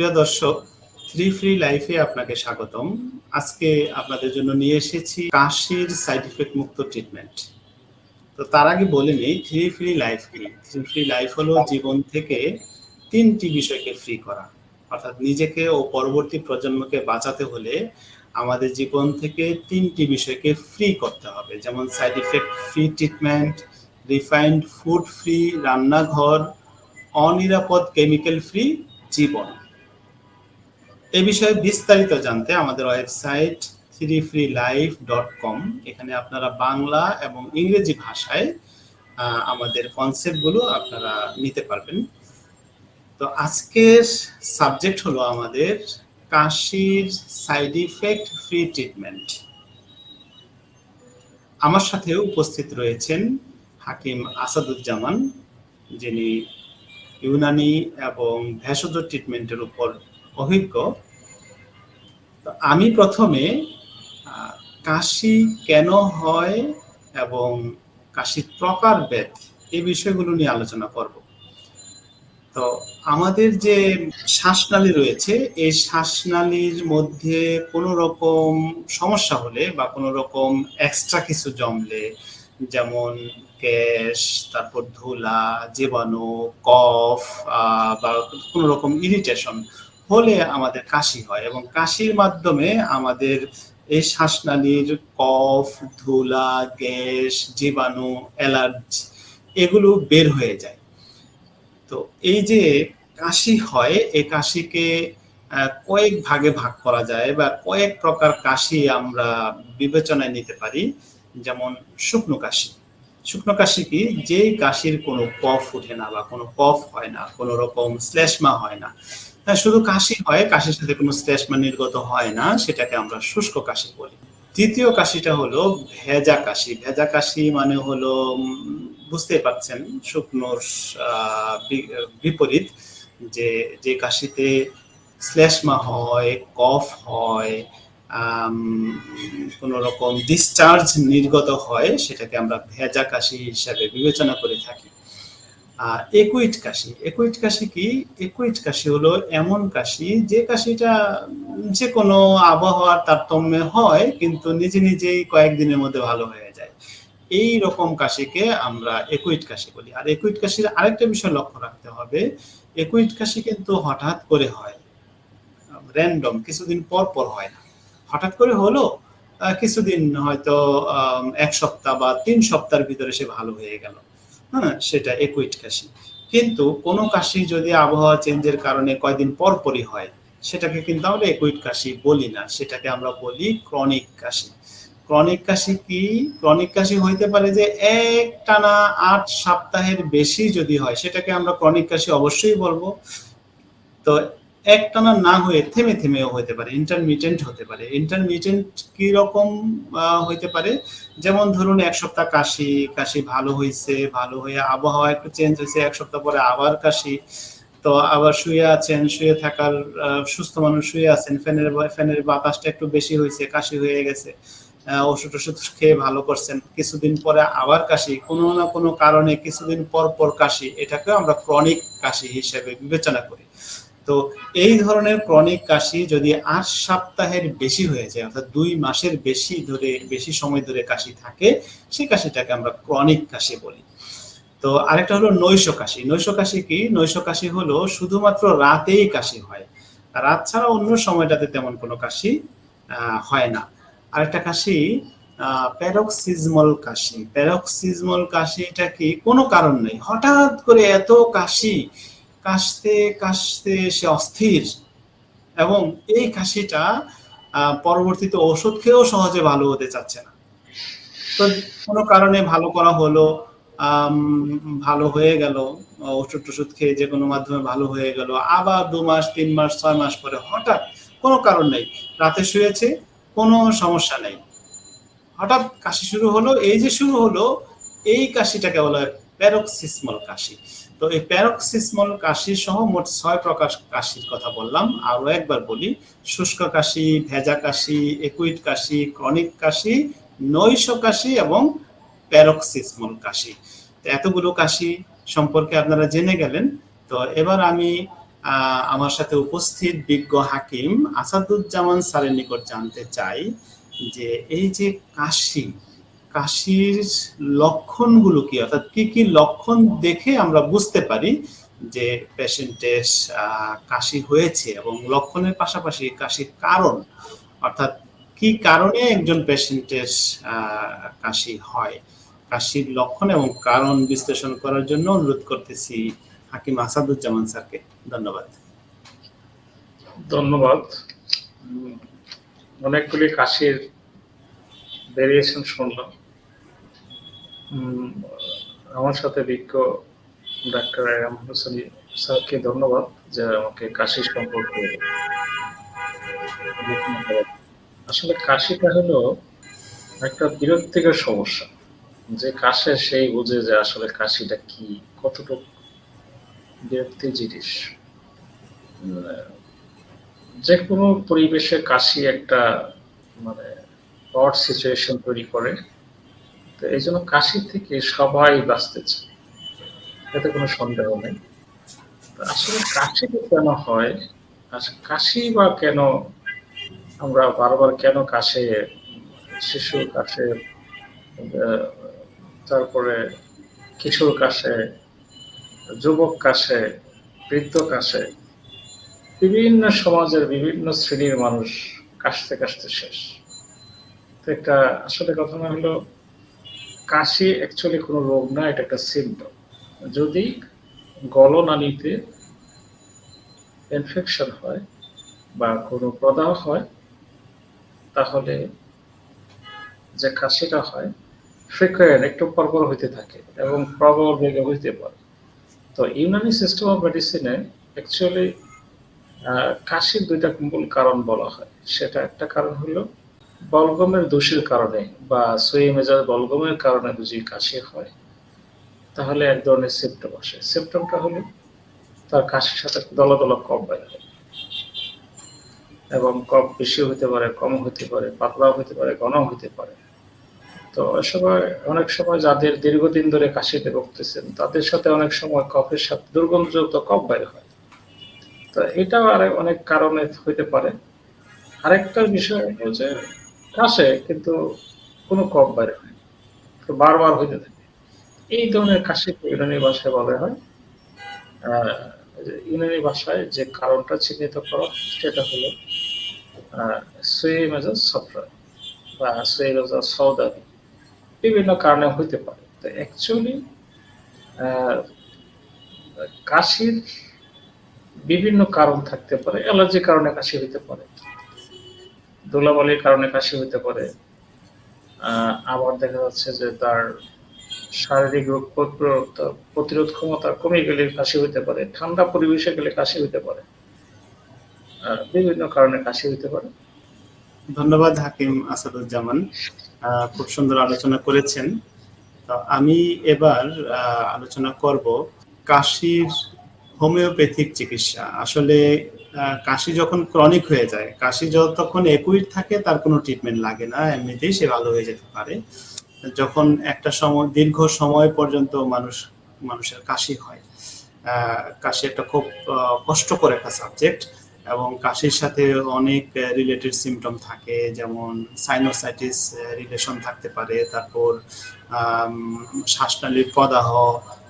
প্রিয় দর্শক three free লাইফে আপনাকে স্বাগতম। আজকে আপনাদের জন্য নিয়ে এসেছি কাশির সাইড ইফেক্ট মুক্ত ট্রিটমেন্ট। তো তার আগে বলে নেই থ্রি ফ্রি লাইফ কি? থ্রি ফ্রি লাইফ হলো জীবন থেকে তিনটি বিষয়কে ফ্রি করা। অর্থাৎ নিজেকে ও পরবর্তী প্রজন্মকে বাঁচাতে হলে আমাদের জীবন থেকে তিনটি বিষয়কে ফ্রি করতে হবে। যেমন side effect free treatment refined food free রান্নাঘর, অনিরাপদ কেমিক্যাল ফ্রি জীবন। এ বিষয়ে বিস্তারিত জানতে আমাদের website three free life dot com এখানে আপনারা বাংলা এবং ইংরেজি ভাষায় আমাদের কনসেপ্টগুলো আপনারা নিতে পারবেন। তো আজকের সাবজেক্ট হলো আমাদের কাশির সাইড ইফেক্ট ফ্রি ট্রিটমেন্ট আমার সাথে উপস্থিত রয়েছেন হাকিম আসাদুজ্জামান, যিনি ইউনানি এবং ভেষজ ট্রিটমেন্টের উপর অভিজ্ঞ। আমি প্রথমে কাশি কেন হয় এবং কাশির প্রকারভেদ এই বিষয়গুলো নিয়ে আলোচনা করব। তো আমাদের যে শ্বাসনালী রয়েছে, এই শ্বাসনালীর মধ্যে কোনো রকম সমস্যা হলে বা কোনো রকম এক্সট্রা কিছু জমলে, যেমন গ্যাস, তারপর ধুলা, জীবাণু, কফ বা কোনো রকম ইরিটেশন হলে আমাদের কাশি হয় এবং কাশির মাধ্যমে আমাদের এই শ্বাসনালীর কফ, ধুলা, গ্যাস, জীবাণু, অ্যালার্জি এগুলো বের হয়ে যায়। তো এই যে কাশি হয়, এই কাশিকে কয়েক ভাগে ভাগ করা যায় বা কয়েক প্রকার কাশি আমরা বিবেচনায় নিতে পারি, যেমন শুকনো কাশি। শুকনো কাশি কি? যেই কাশির কোনো কফ উঠে না বা কোনো কফ হয় না, কোনো রকম শ্লেষ্মা হয় না। শুধু কাশি হয়, কাশির সাথে কোনো শ্লেষ্মা নির্গত হয় না, সেটাকে আমরা শুষ্ক কাশি বলি। তৃতীয় কাশিটা হলো ভেজা কাশি। ভেজা কাশি মানে হলো বুঝতেই পারছেন, শুকনোর বিপরীত যে যে কাশিতে শ্লেষ্মা হয়, কফ হয় কোন রকম ডিসচার্জ নির্গত হয়, সেটাকে আমরা ভেজা কাশি হিসাবে বিবেচনা করে থাকি। একুইট কাশি। একুইট কাশি কি? একুইট কাশি হলো এমন কাশি যে কাশিটা যে কোনো আবহাওয়ার তারতম্যে হয়, কিন্তু নিজে নিজেই কয়েকদিনের মধ্যে ভালো হয়ে যায়। এই রকম কাশিকে আমরা একুইট কাশি বলি। আর একুইট কাশির আরেকটা বিষয় লক্ষ্য রাখতে হবে, একুইট কাশি কিন্তু হঠাৎ করে হয় র্যান্ডম কিছুদিন পর পর হয় না। হঠাৎ করে হলো কিছুদিন হয়তো এক সপ্তাহ বা তিন সপ্তাহের ভিতরে সে ভালো হয়ে গেল। হ্যাঁ সেটা একুইট কাশি কিন্তু কোনো কাশি যদি আবহাওয়া চেঞ্জের কারণে কয়দিন পর পরই হয়, সেটাকে কিন্তু আমরা একুইট কাশি বলি না, সেটাকে আমরা বলি ক্রনিক কাশি ক্রনিক কাশি কি? ক্রনিক কাশি হইতে পারে যে এক টানা আট সপ্তাহের বেশি যদি হয়, সেটাকে আমরা ক্রনিক কাশি অবশ্যই বলব। তো একটানা না হয়ে থেমে থেমেও হতে পারে ইন্টারমিটেন্ট হতে পারে। ইন্টারমিটেন্ট কি রকম হইতে পারে? যেমন ধরুন, এক সপ্তাহ কাশি কাশি ভালো হয়েছে ভালো হয়ে আবহাওয়া একটু চেঞ্জ হয়েছে এক সপ্তাহ পরে আবার কাশি। তো আবার শুয়ে আছেন, শুয়ে থাকার সুস্থ মানুষ শুয়ে আছেন, ফ্যানের ফ্যানের বাতাসটা একটু বেশি হয়েছে কাশি হয়ে গেছে। ওষুধ ওষুধ খেয়ে ভালো করছেন, কিছুদিন পরে আবার কাশি, কোনো না কোনো কারণে কিছুদিন পর পর কাশি এটাকে আমরা ক্রনিক কাশি হিসেবে বিবেচনা করি। তো এই ধরনের ক্রনিক কাশি যদি আট সপ্তাহের বেশি হয়ে যায়, অর্থাৎ দুই মাসের বেশি ধরে, বেশি সময় ধরে কাশি থাকে, সেই কাশিটাকে আমরা ক্রনিক কাশি বলি। তো আরেকটা হলো নৈশ কাশি। নৈশ কাশি কি? নৈশ কাশি হলো শুধুমাত্র রাতেই কাশি হয়। রাত ছাড়া অন্য সময়টাতে তেমন কোনো কাশি হয় না। আরেকটা কাশি প্যারক্সিজমল কাশি। প্যারক্সিজমল কাশিটা কি? কোনো কারণ নেই। হঠাৎ করে এত কাশি কাশতে কাশতে সে অস্থির। এবং এই কাশিটা পরবর্তীতে ওষুধ খেয়েও সহজে ভালো হতে চাচ্ছে না। তো কোনো কারণে ভালো করা হলো ভালো হয়ে গেল ওষুধ টষুধ খেয়ে যে কোনো মাধ্যমে ভালো হয়ে গেল, আবার দু মাস, তিন মাস, ছয় মাস পরে হঠাৎ কোনো কারণ নেই। রাতে শুয়েছে, কোনো সমস্যা নেই। হঠাৎ কাশি শুরু হলো, এই যে শুরু হলো, এই কাশিটাকে বলা হয় প্যারক্সিসমল কাশি। তো এই প্যারক্সিসমল কাশি সহ মোট ছয় প্রকার কাশির কথা বললাম। আরও একবার বলি, শুষ্ক কাশি, ভেজা কাশি একুইট কাশি ক্রনিক কাশি, নৈশ কাশি এবং প্যারক্সিসমল কাশি। তো এতগুলো কাশি সম্পর্কে আপনারা জেনে গেলেন। তো এবার আমি আমার সাথে উপস্থিত বিজ্ঞ হাকিম আসাদুজ্জামান স্যারের নিকট জানতে চাই যে এই যে কাশি কাশির লক্ষণগুলো কি? অর্থাৎ কি কি লক্ষণ দেখে আমরা বুঝতে পারি যে পেশেন্টের কাশি হয়েছে এবং লক্ষণের পাশাপাশি কাশির কারণ? অর্থাৎ কি কারণে একজন পেশেন্টের কাশি হয়? কাশির লক্ষণ এবং কারণ বিশ্লেষণ করার জন্য অনুরোধ করতেছি হাকিম আসাদুজ্জামান স্যারকে। ধন্যবাদ। ধন্যবাদ। অনেকগুলি কাশির ভেরিয়েশন শুনলাম। আমার সাথে বিজ্ঞ ডাক্তার আয়াম হোসেন স্যারকে ধন্যবাদ যে আমাকে কাশি সম্পর্কে আসলে কাশিটা হলো একটা বিরক্তিকর সমস্যা। যে কাশে সেই বুঝে যে আসলে কাশিটা কি, কতটুকু বিরক্তি জিনিস। যে কোনো পরিবেশে কাশি একটা মানে অড সিচুয়েশন তৈরি করে। তো এই জন্য কাশি থেকে সবাই বাঁচতে চায়। এতে কোনো সন্দেহ নেই। আসলে কাশিটা কেন হয়? কাশি বা কেন আমরা বারবার কেন কাশে, শিশু কাশে তারপরে কিশোর কাশে, যুবক কাশে, বৃদ্ধ কাশে, বিভিন্ন সমাজের বিভিন্ন শ্রেণির মানুষ কাশতে কাশতে শেষ। একটা আসলে কথা না হলো কাশি অ্যাকচুয়ালি কোনো রোগ না, এটা একটা সিমটম যদি গলনালীতে ইনফেকশন হয় বা কোনো প্রদাহ হয়, তাহলে যে কাশিটা হয় ফ্রিকোয়েন্ট একটু পরপর হইতে থাকে এবং প্রবল বেগে হইতে পারে। তো ইউনানি সিস্টেম অফ মেডিসিনে অ্যাকচুয়ালি কাশির দুইটা মূল কারণ বলা হয়। সেটা একটা কারণ হলো বলগমের দোষের কারণে বা সুই মেজাজ বলগমের কারণে যদি কাশি হয়, তাহলে এক ধরনের সিমটম আসে। সিমটমটা হলো তার কাশির সাথে দলা দলা কম বের হয় এবং কম বেশি হতে পারে কম হতে পারে, পাতলাও হতে পারে ঘন হতে পারে। তো সময়, অনেক সময় যাদের দীর্ঘদিন ধরে কাশিতে ভুগতেছেন, তাদের সাথে অনেক সময় কফের সাথে দুর্গন্ধযুক্ত কফ বাইর হয়। তো এটাও আর অনেক কারণে হইতে পারে। আরেকটা বিষয় যে কাশে কিন্তু কোনো কফ বাইরে হয়। তো বারবার হইতে থাকে। এই ধরনের কাশি ইউনানি ভাষায় বলা হয় ইউনানি ভাষায় যে কারণটা চিহ্নিত করা সেটা হলো সুই মেজাজ সফরা বা সুই মেজাজ বিভিন্ন কারণে হইতে পারে। তো অ্যাকচুয়ালি কাশির বিভিন্ন কারণ থাকতে পারে অ্যালার্জির কারণে কাশি হইতে পারে। ধুলাবালির কারণে কাশি হইতে পারে। আবার দেখা যাচ্ছে যে তার শারীরিক রোগ প্রতিরোধ ক্ষমতা কমে গেলে কাশি হইতে পারে, ঠান্ডা পরিবেশে গেলে কাশি হইতে পারে। বিভিন্ন কারণে কাশি হইতে পারে। ধন্যবাদ হাকিম আসাদুজ্জামান। খুব সুন্দর আলোচনা করেছেন। তো আমি এবার আলোচনা করব কাশির হোমিওপ্যাথিক চিকিৎসা। আসলে কাশি যখন ক্রনিক হয়ে যায়, কাশি যতক্ষণ একুইট থাকে, তার কোনো ট্রিটমেন্ট লাগে না। এমনিতেই সে ভালো হয়ে যেতে পারে। যখন একটা সময়, দীর্ঘ সময় পর্যন্ত মানুষ, মানুষের কাশি হয় কাশি একটা খুব কষ্টকর একটা সাবজেক্ট এবং কাশির সাথে অনেক রিলেটেড সিমটম থাকে, যেমন সাইনোসাইটিস রিলেশন থাকতে পারে, তারপর শ্বাসনালীর প্রদাহ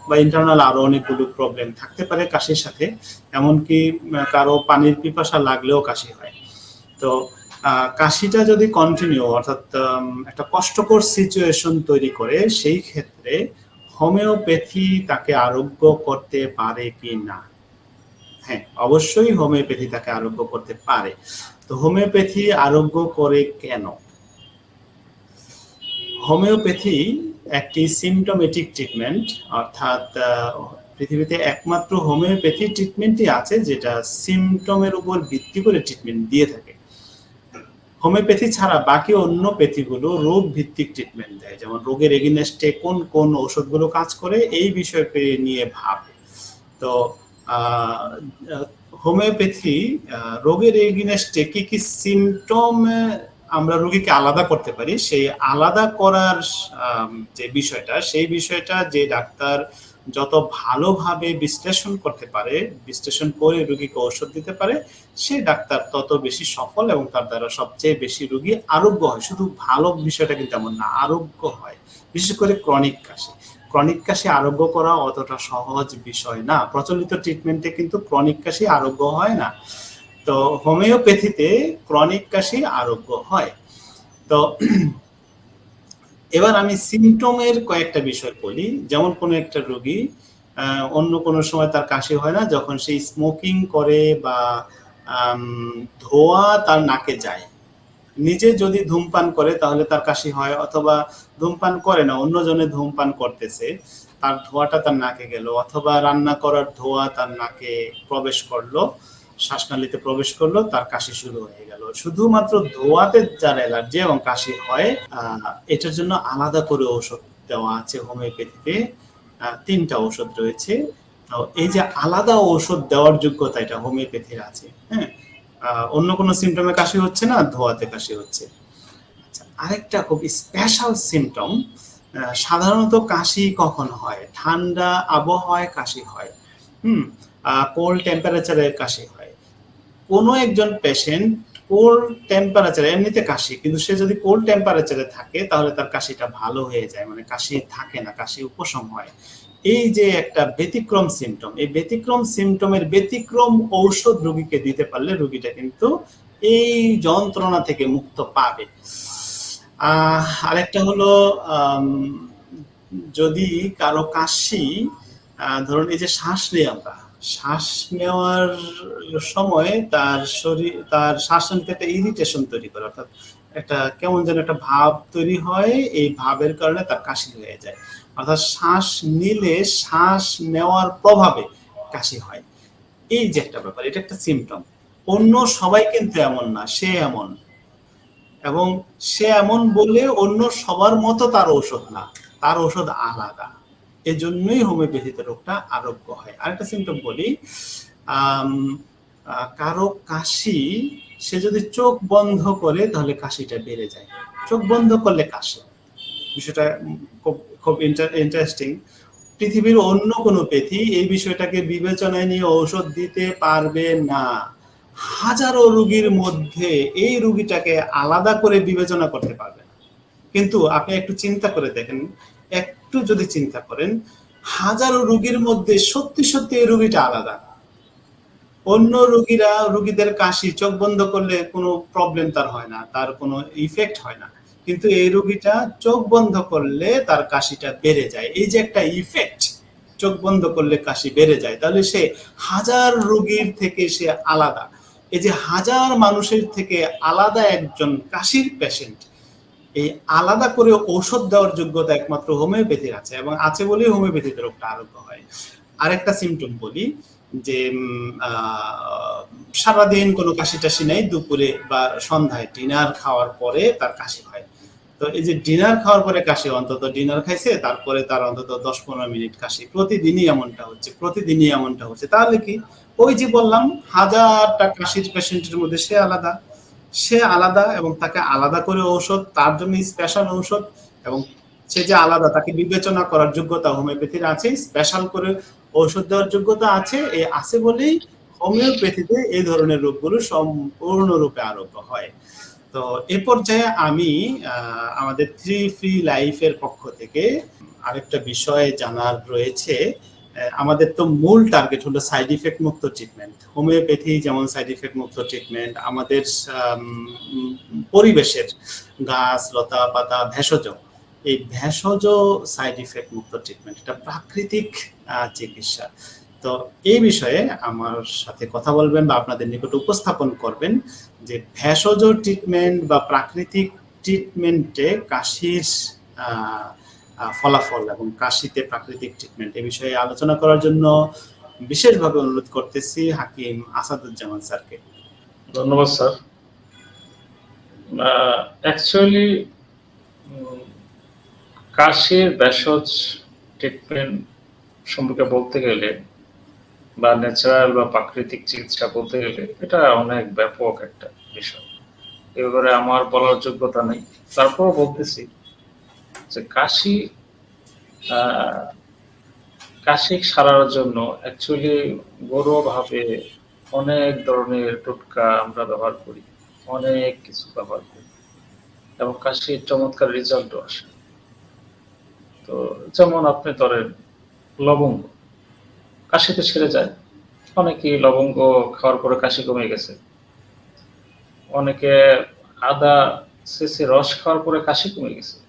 বা ইন্টারনাল আরও অনেকগুলো প্রবলেম থাকতে পারে কাশির সাথে। এমনকি কারও পানির পিপাসা লাগলেও কাশি হয়। তো কাশিটা যদি কন্টিনিউ অর্থাৎ একটা কষ্টকর সিচুয়েশন তৈরি করে, সেই ক্ষেত্রে হোমিওপ্যাথি তাকে আরোগ্য করতে পারে কি না? হ্যাঁ অবশ্যই হোমিওপ্যাথি তাকে আরোগ্য করতে পারে। তো হোমিওপ্যাথি আরোগ্য করে কেন? হোমিওপ্যাথি একটি সিমটোমেটিক ট্রিটমেন্ট অর্থাৎ পৃথিবীতে একমাত্র হোমিওপ্যাথি ট্রিটমেন্টই আছে যেটা সিমটমের উপর ভিত্তি করে ট্রিটমেন্ট দিয়ে থাকে। হোমিওপ্যাথি ছাড়া বাকি অন্য প্যাথিগুলো রোগ ভিত্তিক ট্রিটমেন্ট দেয়, যেমন রোগের এগেনস্টে কোন কোন ওষুধগুলো কাজ করে, এই বিষয়কে নিয়ে ভাবে। তো হোমিওপ্যাথি রোগের এগেনস্টে কি কি সিমটম আমরা রোগীকে আলাদা করতে পারি, সেই আলাদা করার যে বিষয়টা, সেই বিষয়টা যে ডাক্তার যত ভালোভাবে বিশ্লেষণ করতে পারে, বিশ্লেষণ করে রুগীকে ঔষধ দিতে পারে, সে ডাক্তার তত বেশি সফল এবং তার দ্বারা সবচেয়ে বেশি রুগী আরোগ্য হয়। শুধু ভালো বিষয়টা কিন্তু এমন না, আরোগ্য হয়। বিশেষ করে ক্রনিক কাশি। ক্রনিক কাশি আরোগ্য করা অতটা সহজ বিষয় না। প্রচলিত ট্রিটমেন্টে কিন্তু ক্রনিক কাশি আরোগ্য হয় না। তো হোমিওপ্যাথিতে ক্রনিক কাশি আরোগ্য হয়। তো এবার আমি সিমটমের কয়েকটা বিষয় বলি। যেমন কোনো একটা রোগী অন্য কোনো সময় তার কাশি হয় না, যখন সে স্মোকিং করে বা ধোঁয়া তার নাকে যায়। নিজে যদি ধূমপান করে তাহলে তার কাশি হয় অথবা ধূমপান করে না, অন্যজনে ধূমপান করতেছে, তার ধোঁয়াটা তার নাকে গেল অথবা রান্না করার ধোঁয়া তার নাকে প্রবেশ করল। শ্বাসনালীতে প্রবেশ করল, তার কাশি শুরু হয়ে গেল। শুধুমাত্র ধোঁয়াতে যার অ্যালার্জি এবং কাশি হয় এটার জন্য আলাদা করে ঔষধ দেওয়া আছে হোমিওপ্যাথিতে। তিনটা ঔষধ রয়েছে। তো এই যে আলাদা ঔষধ দেওয়ার যোগ্যতা এটা হোমিওপ্যাথির আছে হ্যাঁ? অন্য কোনো সিমটমে কাশি হচ্ছে না, ধোয়াতে কাশি হচ্ছে। আচ্ছা আরেকটা খুব স্পেশাল সিমটম সাধারণত কাশি কখন হয়? ঠান্ডা আবহাওয়ায় কাশি হয়, হুম? কোল্ড টেম্পারেচারে কাশি হয়। কোনো একজন পেশেন্ট কোল্ড টেম্পারেচারে এমনিতে কাশি, কিন্তু সে যদি কোল্ড টেম্পারেচারে থাকে, তাহলে তার কাশিটা ভালো হয়ে যায় মানে কাশি থাকে না, কাশি উপশম হয়। এই যে একটা ব্যতিক্রম সিমটম এই ব্যতিক্রম সিমটমের ব্যতিক্রম ঔষধ রোগীকে দিতে পারলে রোগীটা কিন্তু এই যন্ত্রণা থেকে মুক্ত পাবে। আরেকটা হলো যদি কারও কাশি ধরুন এই যে শ্বাস নিই আমরা শ্বাস নেওয়ার সময় তার শরীর, তার শ্বাস নিতে একটা ইরিটেশন তৈরি করে। অর্থাৎ একটা কেমন যেন একটা ভাব তৈরি হয়, এই ভাবের কারণে তার কাশি হয়ে যায়। অর্থাৎ শ্বাস নিলে শ্বাস নেওয়ার প্রভাবে কাশি হয়। এই যে একটা ব্যাপার, এটা একটা সিমটম অন্য সবাই কিন্তু এমন না, সে এমন। এবং সে এমন বলে অন্য সবার মতো তার ঔষধ না, তার ঔষধ আলাদা। এজন্যই হোমিওপ্যাথিতে রোগটা আরোগ্য হয়। আরেকটা সিমটম বলি কারও কাশি, সে যদি চোখ বন্ধ করে তাহলে কাশিটা বেড়ে যায়। চোখ বন্ধ করলে কাশে। বিষয়টা খুব খুব ইন্টারেস্টিং পৃথিবীর অন্য কোনো পেথি এই বিষয়টাকে বিবেচনায় নিয়ে ঔষধ দিতে পারবে না। হাজারো রুগীর মধ্যে এই রুগীটাকে আলাদা করে বিবেচনা করতে পারবে কিন্তু আপনি একটু চিন্তা করে দেখেন একটু যদি চিন্তা করেন, হাজারো রোগীর মধ্যে সত্যি সত্যি এই রোগীটা আলাদা। অন্য রোগীরা, রোগীদের কাশি, চোখ বন্ধ করলে কোনো প্রবলেম তার হয় না, তার কোনো ইফেক্ট হয় না। কিন্তু এই রোগীটা চোখ বন্ধ করলে তার কাশিটা বেড়ে যায়। এই যে একটা ইফেক্ট চোখ বন্ধ করলে কাশি বেড়ে যায়, তাহলে সে হাজার রোগীর থেকে সে আলাদা। এই যে হাজার মানুষের থেকে আলাদা একজন কাশির পেশেন্ট এই আলাদা করে ঔষধ দেওয়ার যোগ্যতা একমাত্র হোমিওপ্যাথির আছে এবং আছে বলেই হোমিওপ্যাথিতে রোগটা আরোগ্য হয়। আরেকটা সিমটম বলি যে সারাদিন কোনো কাশি টাশি নেই, দুপুরে বা সন্ধ্যায় ডিনার খাওয়ার পরে তার কাশি হয়। তো এই যে ডিনার খাওয়ার পরে কাশি, অন্তত ডিনার খাইছে, তারপরে তার অন্তত দশ পনেরো মিনিট কাশি। প্রতিদিনই এমনটা হচ্ছে, প্রতিদিনই এমনটা হচ্ছে। তাহলে কি? ওই যে বললাম, হাজারটা কাশির পেশেন্টের মধ্যে সে আলাদা। সে আলাদা এবং তাকে আলাদা করে ঔষধ, তার জন্য স্পেশাল ঔষধ এবং সে যে আলাদা, তাকে বিবেচনা করার যোগ্যতা হোমিওপ্যাথির আছে স্পেশাল করে ঔষধ দেওয়ার যোগ্যতা আছে এই আছে বলেই হোমিওপ্যাথিতে এই ধরনের রোগগুলো সম্পূর্ণরূপে আরোগ্য হয়। তো এ পর্যায়ে আমি আমাদের থ্রি ফ্রি লাইফের পক্ষ থেকে আরেকটা বিষয় জানার রয়েছে। আমাদের তো মূল টার্গেট হলো সাইড ইফেক্ট মুক্ত ট্রিটমেন্ট হোমিওপ্যাথি যেমন সাইড ইফেক্ট মুক্ত ট্রিটমেন্ট আমাদের পরিবেশের গাছ, লতা, পাতা, ভেষজ, এই ভেষজ সাইড ইফেক্ট মুক্ত ট্রিটমেন্ট এটা প্রাকৃতিক চিকিৎসা। তো এই বিষয়ে আমার সাথে কথা বলবেন বা আপনাদের নিকট উপস্থাপন করবেন যে ভেষজ ট্রিটমেন্ট বা প্রাকৃতিক ট্রিটমেন্টে কাশির ফলাফল এবং কাশিতে প্রাকৃতিক ট্রিটমেন্ট এ বিষয়ে আলোচনা করার জন্য বিশেষভাবে অনুরোধ করতেছি হাকিম আসাদুজ্জামান স্যারকে। ধন্যবাদ, স্যার। অ্যাকচুয়ালি কাশির ভেষজ ট্রিটমেন্ট সম্পর্কে বলতে গেলে বা ন্যাচারাল বা প্রাকৃতিক চিকিৎসা বলতে গেলে এটা অনেক ব্যাপক একটা বিষয়। এ ব্যাপারে আমার বলার যোগ্যতা নেই। তারপরও বলতেছি যে কাশি কাশি সারার জন্য অ্যাকচুয়ালি ঘরোয়াভাবে অনেক ধরনের টোটকা আমরা ব্যবহার করি, অনেক কিছু ব্যবহার করি। এবং কাশির চমৎকার রেজাল্টও আসে। তো যেমন আপনি ধরেন, লবঙ্গ। কাশিতে ছেড়ে যায়। অনেকেই লবঙ্গ খাওয়ার পরে কাশি কমে গেছে। অনেকে আদা শেষে রস খাওয়ার পরে কাশি কমে গেছে।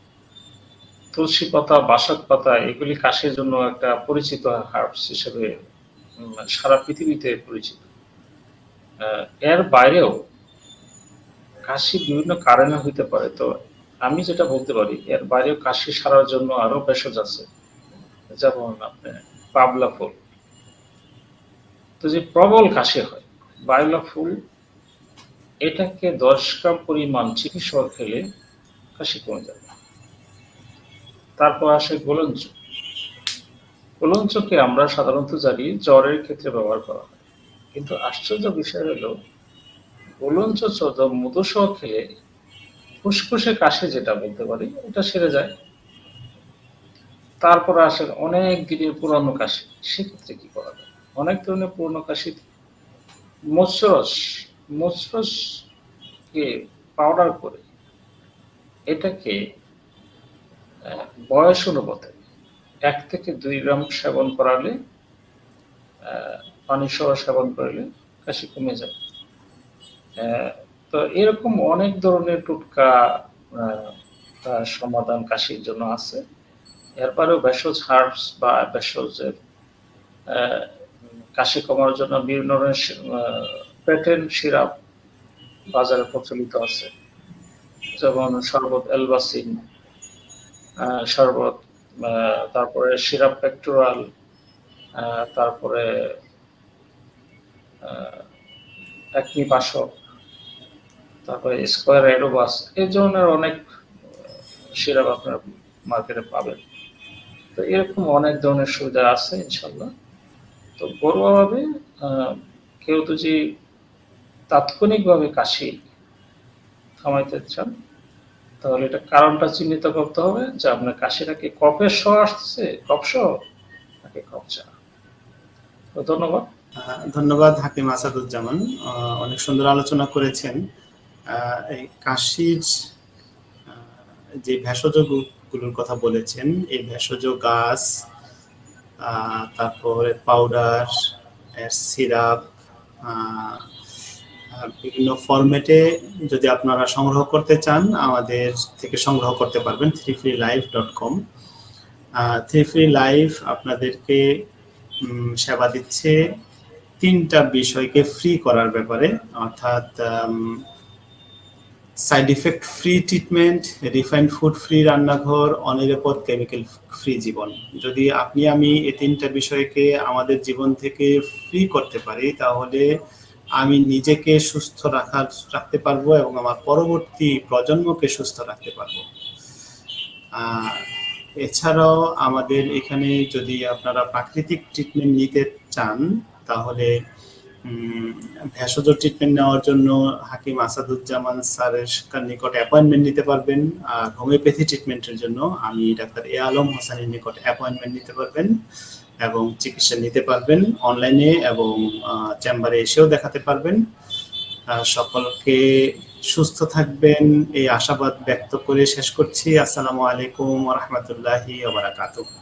তুলসী পাতা, বাসক পাতা, এগুলি কাশির জন্য একটা পরিচিত হার্বস হিসেবে সারা পৃথিবীতে পরিচিত। এর বাইরেও কাশি বিভিন্ন কারণে হইতে পারে। তো আমি যেটা বলতে পারি, এর বাইরেও কাশি সারার জন্য আরও ভেষজ আছে। যেমন আপনি পাবলা ফুল। তো যে প্রবল কাশি হয় বায়লা ফুল, এটাকে দশ গ্রাম পরিমাণ চিকিৎসক খেলে কাশি কমে যাবে। তারপর আসে গোলঞ্চ। গোলঞ্চকে আমরা সাধারণত জানি জ্বরের ক্ষেত্রে ব্যবহার করা হয়। কিন্তু আশ্চর্য বিষয় হলো, গোলঞ্চ মধুসহ খেলে ফুসফুসে কাশি যেটা বলতে পারি, এটা সেরে যায়। তারপর আসে অনেক দিনের পুরানো কাশি, সেক্ষেত্রে কি করা যায়? অনেক ধরনের পুরনো কাশি মৎস্যরস, মৎস্যরসকে পাউডার করে এটাকে বয়স অনুপাতে এক থেকে দুই গ্রাম সেবন করালে পানি সহ সেবন করলে কাশি কমে যায়। তো এরকম অনেক ধরনের টুটকা সমাধান কাশির জন্য আছে। এরপরেও ভেষজ হার্বস বা ভেষজের কাশি কমার জন্য বিভিন্ন ধরনের পেটেন্ট সিরাপ বাজারে প্রচলিত আছে। যেমন শরবত আহ, শরবত তারপরে সিরাপ পেক্টোরাল তারপরে বাসক, তারপরে স্কোয়ার এরোবাস এই ধরনের অনেক সিরাপ আপনারা মার্কেটে পাবেন। তো এরকম অনেক ধরনের সুবিধা আছে ইনশাল্লাহ তো ঘরোয়াভাবে কেউ তো যে তাৎক্ষণিকভাবে কাশি থামাইতে চান তাহলে এটা কারণটা চিহ্নিত করতে হবে যে আপনার কাশিটা কি কফের সহ আসছে কফ সহ নাকি কফ ছাড়া তো ধন্যবাদ। ধন্যবাদ হাকিম আসাদুজ্জামান। অনেক সুন্দর আলোচনা করেছেন। এই কাশির যে ভেষজগুলোর কথা বলেছেন, এই ভেষজ গাছ তারপরে পাউডার সিরাপ বিভিন্ন ফরম্যাটে যদি আপনারা সংগ্রহ করতে চান, আমাদের থেকে সংগ্রহ করতে পারবেন three free life dot com three free life আপনাদেরকে সেবা দিচ্ছে তিনটা বিষয়কে ফ্রি করার ব্যাপারে, অর্থাৎ side effect free treatment refined food free রান্নাঘর, অনিরাপদ কেমিক্যাল ফ্রি জীবন। যদি আপনি, আমি এই তিনটা বিষয়কে আমাদের জীবন থেকে ফ্রি করতে পারি, তাহলে আমি নিজেকে সুস্থ রাখার, রাখতে পারব এবং আমার পরবর্তী প্রজন্মকে সুস্থ রাখতে পারব। এছাড়াও আমাদের এখানে যদি আপনারা প্রাকৃতিক ট্রিটমেন্ট নিতে চান, তাহলে ভেষজ ট্রিটমেন্ট নেওয়ার জন্য হাকিম আসাদুজ্জামান স্যারের নিকট অ্যাপয়েন্টমেন্ট নিতে পারবেন। আর হোমিওপ্যাথি ট্রিটমেন্টের জন্য আমি ডাক্তার এ আলম হাসানের নিকট অ্যাপয়েন্টমেন্ট নিতে পারবেন। এবং চিকিৎসা নিতে পারবেন অনলাইনে এবং চেম্বারে এসেও দেখাতে পারবেন। সকলকে সুস্থ থাকবেন, এই আশাবাদ ব্যক্ত করে শেষ করছি। আসসালামু আলাইকুম রহমতুল্লাহি ওবারাকাতুহ